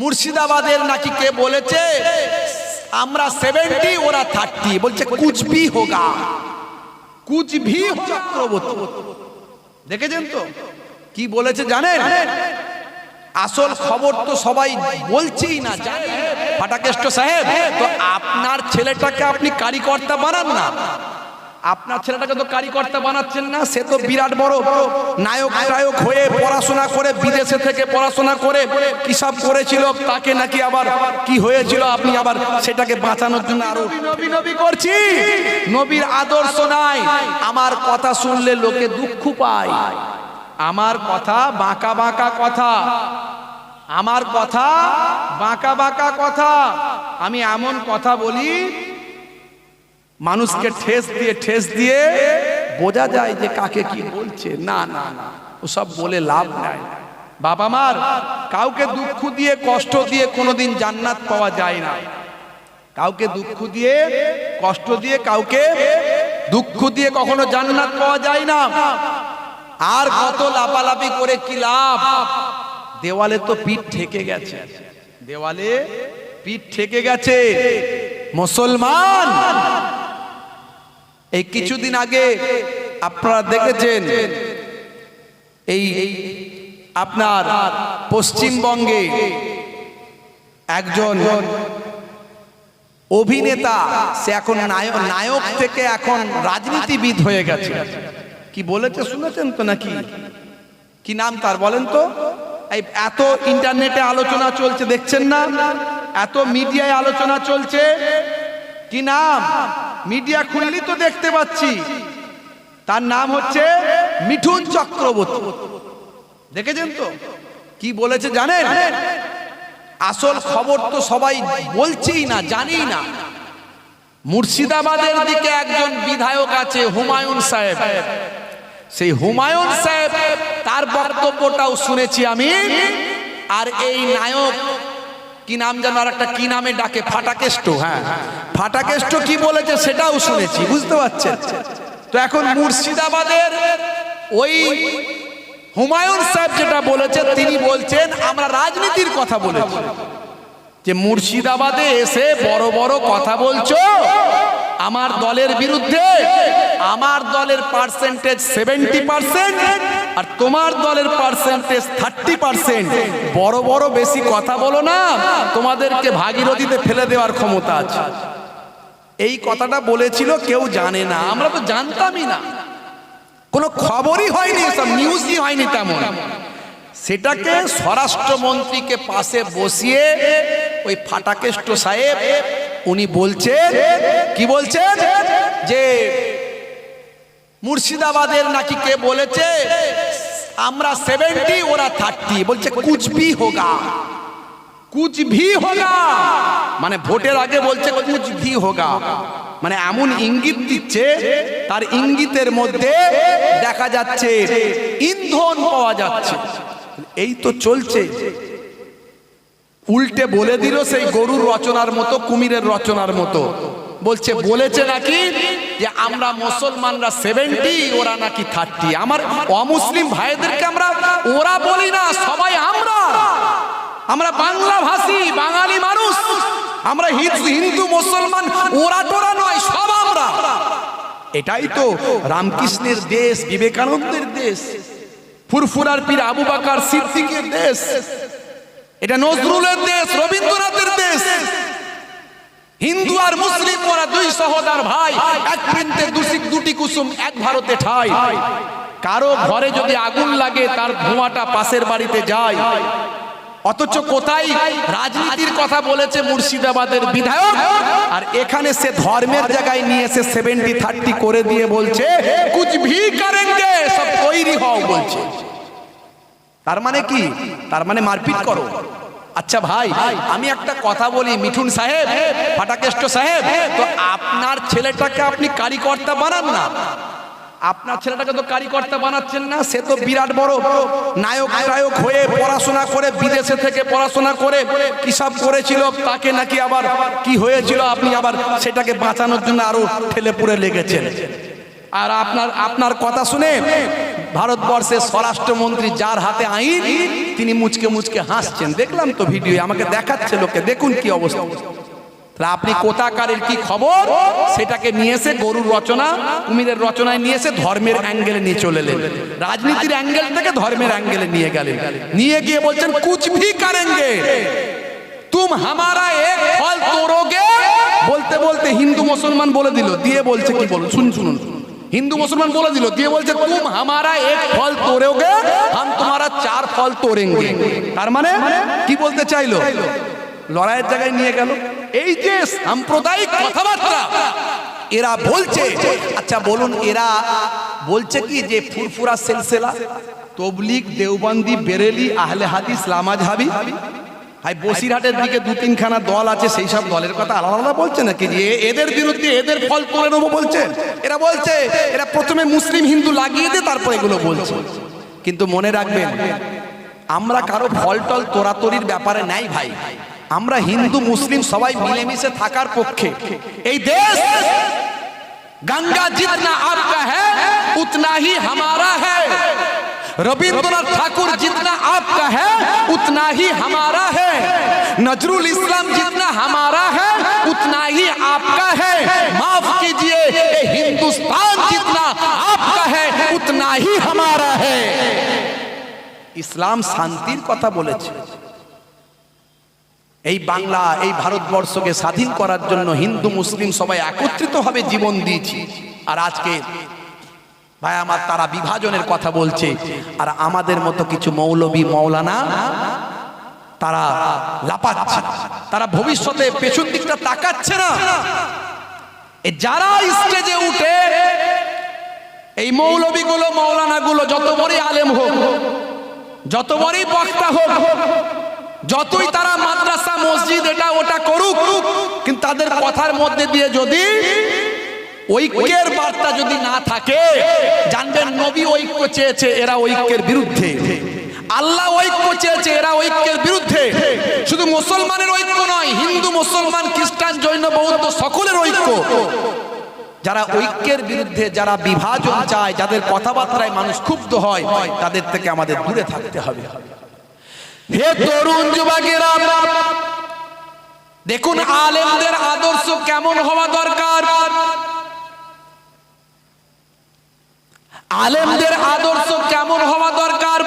মুর্শিদাবাদের নাকি কে বলেছে? আমরা সেভেন্টি ওরা থার্টি বলছে, কুচবি হোগা। কুচবি চক্রবর্তী। দেখেছেন তো? কি বলেছে জানেন? আসল খবর তো সবাই বলছেই না ফাটাকেষ্ট সাহেব, তো আপনার ছেলেটাকে আপনি কারিকর্তা বানান না। আপনার ছেলেটাকে তো কারিকর্তা বানাচ্ছেন না সে তো বিরাট বড়। নায়ক নায়ক হয়ে পড়াশোনা করে বিদেশে থেকে পড়াশোনা করে কি সব করেছিল তাকে নাকি আবার কি হয়েছিল আপনি আবার সেটাকে বাঁচানোর জন্য আরও নবী নবী করছি। নবীর আদর্শ নাই। আমার কথা শুনলে লোকে দুঃখ পায়। আমার কথা বাঁকা বাঁকা কথা। আমার কথা বাঁকা বাঁকা কথা। আমি এমন কথা বলি মানুষকে ঠেস দিয়ে ঠেস দিয়ে বোঝা যায় যে কাকে কি বলছে। না না না ওসব বলে লাভ নাই। বাবা মার কাউকে দুঃখ দিয়ে কষ্ট দিয়ে কোনোদিন জান্নাত পাওয়া যায় না। কাউকে দুঃখ দিয়ে কষ্ট দিয়ে কাউকে দুঃখ দিয়ে কখনো জান্নাত পাওয়া যায় না। আর কত লাপালাপি করে কি লাভ? দেওয়ালে তো পিঠ ঠেকে গেছে। দেওয়ালে পিঠ ঠেকে গেছে। মুসলমান এই কিছুদিন আগে আপনারা দেখেছেন এই আপনার পশ্চিমবঙ্গে একজন অভিনেতা, সে এখন নায়ক নায়ক থেকে এখন রাজনীতিবিদ হয়ে গেছে। কি বলেছে, শুনেছেন তো নাকি? কি নাম তার বলেন তো? এই এত ইন্টারনেটে আলোচনা চলছে, দেখছেন না? এত মিডিয়ায় আলোচনা চলছে। কি নাম? মিডিয়া খুললি তো দেখতে পাচ্ছি। তার নাম হচ্ছে মিঠুন চক্রবর্তী। দেখেছেন তো? কি বলেছে জানেন? আসল খবর তো সবাই বলছেই না জানি না। মুর্শিদাবাদের দিকে একজন বিধায়ক আছে হুমায়ুন সাহেব। সেই হুমায়ুন সাহেব তার বক্তব্যটাও শুনেছি আমি। আর এই নায়ক কি নাম যেন আর একটা কি নামে ডাকে? ফাটাকেষ্ট হ্যাঁ। ফাটাকেষ্ট কি বলেছে সেটাও শুনেছি, বুঝতে পারছেন? তো এখন মুর্শিদাবাদের ওই হুমায়ুন সাহেব যেটা বলেছে তিনি বলছেন, আমরা রাজনীতির কথা বলেছি। যে মুর্শিদাবাদে এসে বড় বড় কথা বলছো, আমার দলের বিরুদ্ধে, আমার দলের পার্সেন্টেজ সেভেন্টি পার্সেন্ট আর তোমার দলের পার্সেন্টেজ থার্টি পার্সেন্ট বড় বড় বেশি কথা বলো না, তোমাদেরকে ভাগীরথীতে ফেলে দেওয়ার ক্ষমতা আছে। এই কথাটা বলেছিল কেউ জানে না, আমরা তো জানতামই না। কোনো খবরই হয়নি, সব নিউজই হয়নি তেমন। সেটাকে স্বরাষ্ট্রমন্ত্রীকে পাশে বসিয়ে ওই ফাটাকেষ্ট সাহেব, উনি বলছেন, কি বলছেন? যে মুর্শিদাবাদের নাকি কে বলেছে আমরা সেভেন্টি ওরা থার্টি বলছে কুচবি হোগা? কুচ ভি হোগা? মানে ভোটের আগে বলছে কুচ ভি হোগা? মানে এমন ইঙ্গিত দিচ্ছে, তার ইঙ্গিতের মধ্যে দেখা যাচ্ছে, ইন্ধন পাওয়া যাচ্ছে। এই তো চলছে। উল্টে বলে দিল সেই গরুর রচনার মতো, কুমিরের রচনার মতো। বলছে, বলেছে নাকি যে আমরা মুসলমানরা সেভেন্টি ওরা নাকি থার্টি আমার অমুসলিম ভাইদেরকে আমরা, ওরা বলি না, সবাই আমরা। আমরা বাংলা ভাষী বাঙালি মানুষ। আমরা হিন্দু, মুসলমান, ওরা টোরা নয়, সব আমরা। এটাই তো রামকৃষ্ণের দেশ, বিবেকানন্দের দেশ, ফুরফুরার পীর আবু বাকার সিদ্দিকের দেশ। এটা নজরুলের দেশ, রবীন্দ্রনাথের দেশ। হিন্দু আর মুসলিম ওরা দুই সহদার ভাই। এক বৃন্তে দুসিক দুটি কুসুম এক ভারতে ঠাই। কারও ঘরে যদি আগুন লাগে তার ধোঁয়াটা পাশের বাড়িতে যায়। অথচ কোথায়? রাজনীতির কথা বলেছে মুর্শিদাবাদের বিধায়ক। আর এখানে সে ধর্মের জায়গায় নিয়ে এসে সেভেন্টি থার্টি করে দিয়ে বলছে কুছ ভি করেঙ্গে সব তৈরি হও বলছে। তার মানে কি? তার মানে মারপিট করো। আচ্ছা ভাই আমি একটা কথা বলি মিঠুন সাহেব ফাটাকেষ্ট সাহেব তো আপনার ছেলেটাকে আপনি কারিকর্তা বানান না? আপনার ছেলেটাকে তো কারিকর্তা বানাচ্ছেন না সে তো বিরাট বড় নায়ক নায়ক হয়ে পড়াশোনা করে বিদেশে থেকে পড়াশোনা করে কি সব করেছিল তাকে নাকি আবার কি হয়েছিল আপনি আবার সেটাকে বাঁচানোর জন্য আরও ঠেলে পুড়ে লেগেছেন। আর আপনার আপনার কথা শুনে ভারতবর্ষের স্বরাষ্ট্রমন্ত্রী যার হাতে আইন, তিনি মুচকে মুচকে হাসছেন। দেখলাম তো ভিডিও, আমাকে দেখাচ্ছে লোকে, দেখুন কি অবস্থা। আপনি কোথাকারের কি খবর? সেটাকে নিয়ে এসে গরুর রচনা, কুমিরের রচনায় নিয়ে এসে ধর্মের অ্যাঙ্গেলে নিয়ে চলে এলেন। রাজনীতির অ্যাঙ্গেল থেকে ধর্মের অ্যাঙ্গেলে নিয়ে গেলেন। নিয়ে গিয়ে বলছেন, কুচ ভি করেঙ্গে তুম হামারা এক ফল তোরোগে বলতে বলতে হিন্দু মুসলমান বলে দিল। দিয়ে বলছে কি বলুন শুন শুনুন। হিন্দু মুসলমান বলে দিল, দিয়ে বলছে, তুম হামারা এক ফল তোড়োগে হাম তোমারা চার ফল তোড়েঙ্গে তার মানে কি বলতে চাইলো? লড়াইয়ের জায়গায় নিয়ে গেল। এই যে সাম্প্রদায়িক কথাবার্তা, এরা বলছে আচ্ছা বলুন, এরা বলছে কি যে ফুরফুরা সিলসিলা? তবলিগ, দেওবন্দি, বেরেলি, আহলে হাদিস, লামাজহাবি? ভাই, বসিরহাটের দিকে দু তিনখানা দল আছে, সেই সব দলের কথা আলাদা আলাদা বলছে নাকি? যে এদের বিরুদ্ধে এদের ফল করে নেব বলছে। এরা বলছে, এরা প্রথমে মুসলিম হিন্দু লাগিয়ে দে, তারপর এগুলো বলছে। কিন্তু মনে রাখবেন, আমরা কারও ফল টল তোরাতরির ব্যাপারে নাই ভাই। আমরা হিন্দু, মুসলিম সবাই মিলেমিশে থাকার পক্ষে। এই দেশ গঙ্গা জিতনা আপকা হ্যাঁ উতনা হি হামারা হ্যাঁ रविंद्रनाथ ठाकुर जितना आपका है उतना ही हमारा है नजरुल इस्लाम जितना हमारा है उतना ही आपका है माफ कीजिए ये हिंदुस्तान जितना आपका है उतना ही हमारा है ইসলাম শান্তির কথা বলেছে এই বাংলা এই ভারতবর্ষকে স্বাধীন করার জন্য হিন্দু মুসলিম সবাই একত্রিত ভাবে জীবন দিয়েছি আর আজকে ভাই, আমার তারা বিভাজনের কথা বলছে। আর আমাদের মতো কিছু মৌলবী মৌলানা তারা লাপাচ্ছে। তারা ভবিষ্যতে পেছন দিকটা তাকাচ্ছে না। যারা স্টেজে উঠে, এই মৌলবীগুলো, মৌলানাগুলো যত বড়ই আলেম হোক, যত বড়ই বক্তা হোক, যতই তারা মাদ্রাসা, মসজিদ, এটা ওটা করুক, কিন্তু তাদের কথার মধ্যে দিয়ে যদি ঐক্যের বার্তা যদি না থাকে, জানবেন নবী ঐক্য চেয়েছে, এরা ঐক্যের বিরুদ্ধে। আল্লাহ ঐক্য চেয়েছে, এরা ঐক্যের বিরুদ্ধে। শুধু মুসলমানের ঐক্য নয়, হিন্দু, মুসলমান, খ্রিস্টান, জৈন, বৌদ্ধ, সকলের ঐক্য। যারা ঐক্যের বিরুদ্ধে, যারা বিভাজন চায়, যাদের কথাবার্তায় মানুষ ক্ষুব্ধ হয়, তাদের থেকে আমাদের দূরে থাকতে হবে। হে তরুণ যুবকেরা, দেখুন আলেমদের আদর্শ কেমন হওয়া দরকার। আলেমদের আদর্শ কেমন হওয়া দরকার?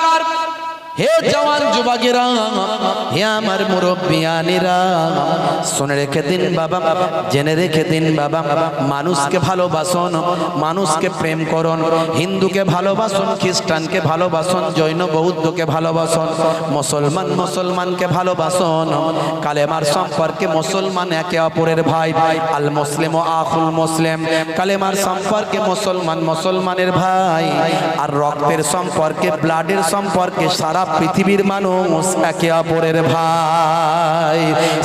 হে জওয়ান যুবকেরা, হে আমার মুরব্বিয়ানিরা শুনে রেখে দিন বাবা, জেনে রেখে দিন বাবা, মানুষকে ভালোবাসন, মানুষকে প্রেম করুন, হিন্দুকে ভালোবাসুন, খ্রিস্টানকে ভালোবাসুন, জৈন বৌদ্ধকে ভালোবাসুন, মুসলমান মুসলমানকে ভালোবাসুন, কালেমার সম্পর্কে মুসলমান একে অপরের ভাই ভাই, আল মুসলিম ও আখুল মুসলিম, কালেমার সম্পর্কে মুসলমান মুসলমানের ভাই, আর রক্তের সম্পর্কে, ব্লাডের সম্পর্কে সারা পৃথিবীর মানুষ একে অপরের ভাই।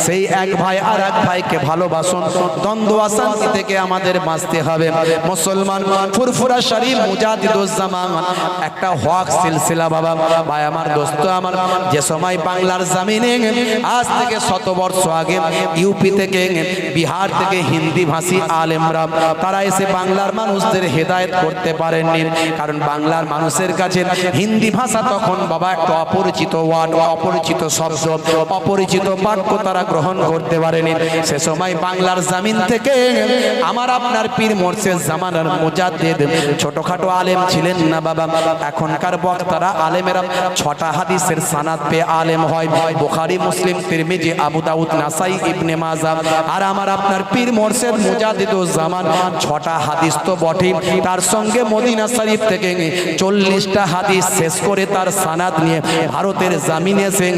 সেই এক ভাই আর এক ভাইকে ভালোবাসুন। দ্বন্দ্ব, অশান্তি থেকে আমাদের বাঁচতে হবে। মুসলমান, ফুরফুরা, শরীফ মুজাদিদুজ্জামান একটা হক সিলসিলা বাবা। ভাই, আমার দোস্ত আমার, যে সময় বাংলার জামিনে আজ থেকে শত বর্ষ আগে ইউপি থেকে, বিহার থেকে হিন্দি ভাষী আলেমরা, তারা এসে বাংলার মানুষদের হেদায়েত করতে পারেননি। কারণ বাংলার মানুষের কাছে হিন্দি ভাষা তখন বাবা একটা অপরিচিত ওয়ার্ড অপরিচিত শব্দ অপরিচিত বাক্য তারা গ্রহণ করতে পারেনি। সে সময় বাংলার জামিন থেকে আমার আপনার পীর মোর্শেদ জামানার মুজাদ্দিদ ছোটখাটো আলেম ছিলেন না বাবা। এখনকার বক্তারা আলেমেরা ছটা হাদিসের সানাদ পেয়ে আলেম হয়। বোখারি, মুসলিম, তিরমিজি, আবু দাউদ, নাসাই, ইবনে মাজা। আর আমার আপনার পীর মোর্শেদ মুজাদ্দিদুজ জামান ছটা হাদিস তো বটে তার সঙ্গে মদিনা শরীফ থেকে চল্লিশটা হাদিস শেষ করে তার সানাদ নিয়ে ভারতের জামিনে এসে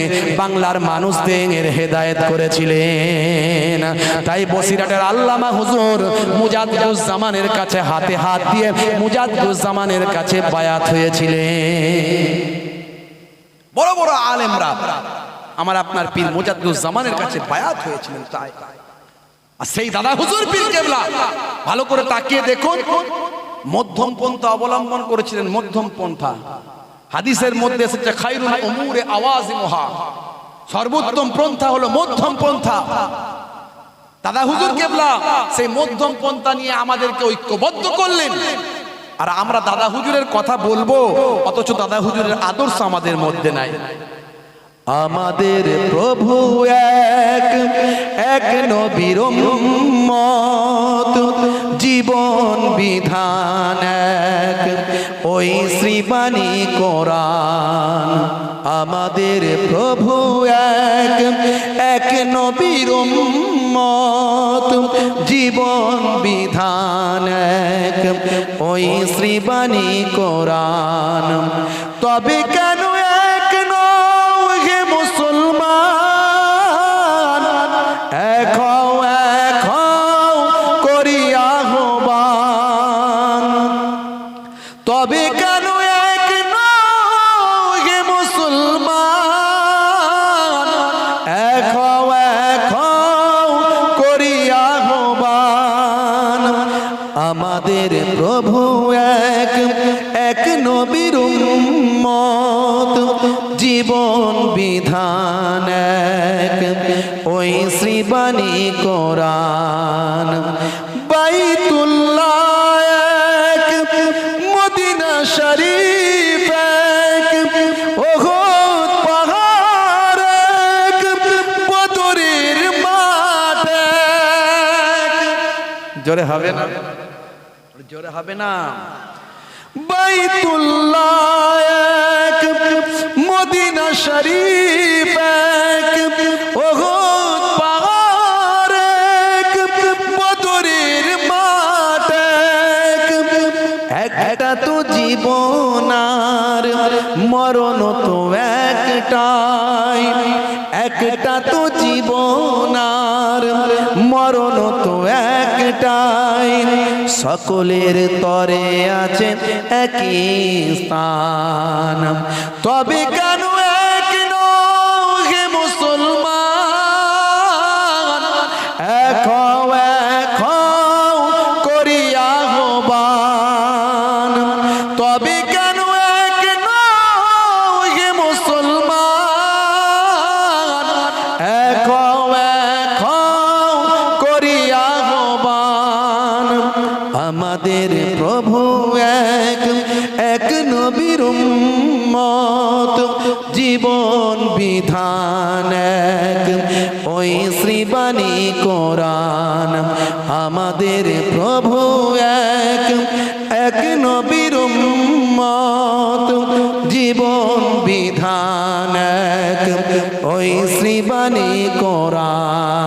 বাংলার মানুষদের হেদায়েত করেছিলেন। তাই বসিরাটের আল্লামা হুজুর মুজাদ্দুজ্জামানের কাছে হাতে হাত দিয়ে মুজাদ্দুজ্জামানের কাছে বায়াত হয়েছিলেন। বড় বড় আলেমরা আমার আপনার পীর মুজাদ্দুজ্জামানের কাছে বায়াত হয়েছিলেন তাই। আর সেই দাদা হুজুর পীর কেবলা, ভালো করে তাকিয়ে দেখুন, মধ্যম পন্থা অবলম্বন করেছিলেন মধ্যম পন্থা। হাদিসের মধ্যে এসেছে, খাইরুল উমুরে আওয়াজ মহা সর্বোত্তম পন্থা হলো মধ্যম পন্থা। দাদা হুজুর কেবলা, সেই মধ্যম পন্থা নিয়ে আমাদেরকে ঐক্যবদ্ধ করলেন। আর আমরা দাদা হুজুরের কথা বলব, অথচ দাদা হুজুরের আদর্শ আমাদের মধ্যে নাই। আমাদের প্রভু এক এক নবীর জীবন বিধান এক। ওই শ্রীবাণী কোরআন আমাদের প্রভু এক এক নবীর মত জীবন বিধান এক। ওই শ্রীবাণী কোরআন তবে কেন আমাদের প্রভু এক এক নবীর মত জীবন বিধান এক। ওই শ্রীবাণী কোরআন এক, মদিনা জোরে হবে না? জোরে হবে না। বাইতুল্লাহ মদিনা শরীফ এক ওহদ পাহাড় এক, বদরের মাঠ এক। একটা তো জীবনার মরণ তো একটাই। একটা তো জীবনার মরণ তো একটাই সকলের তরে আছে একই স্থান। তবে কেন নবীর মত জীবন বিধান এক। ওই শ্রীবাণী কোরআন আমাদের প্রভু এক। এক নবীর মত জীবন বিধান এক। ওই শ্রীবাণী কোরআন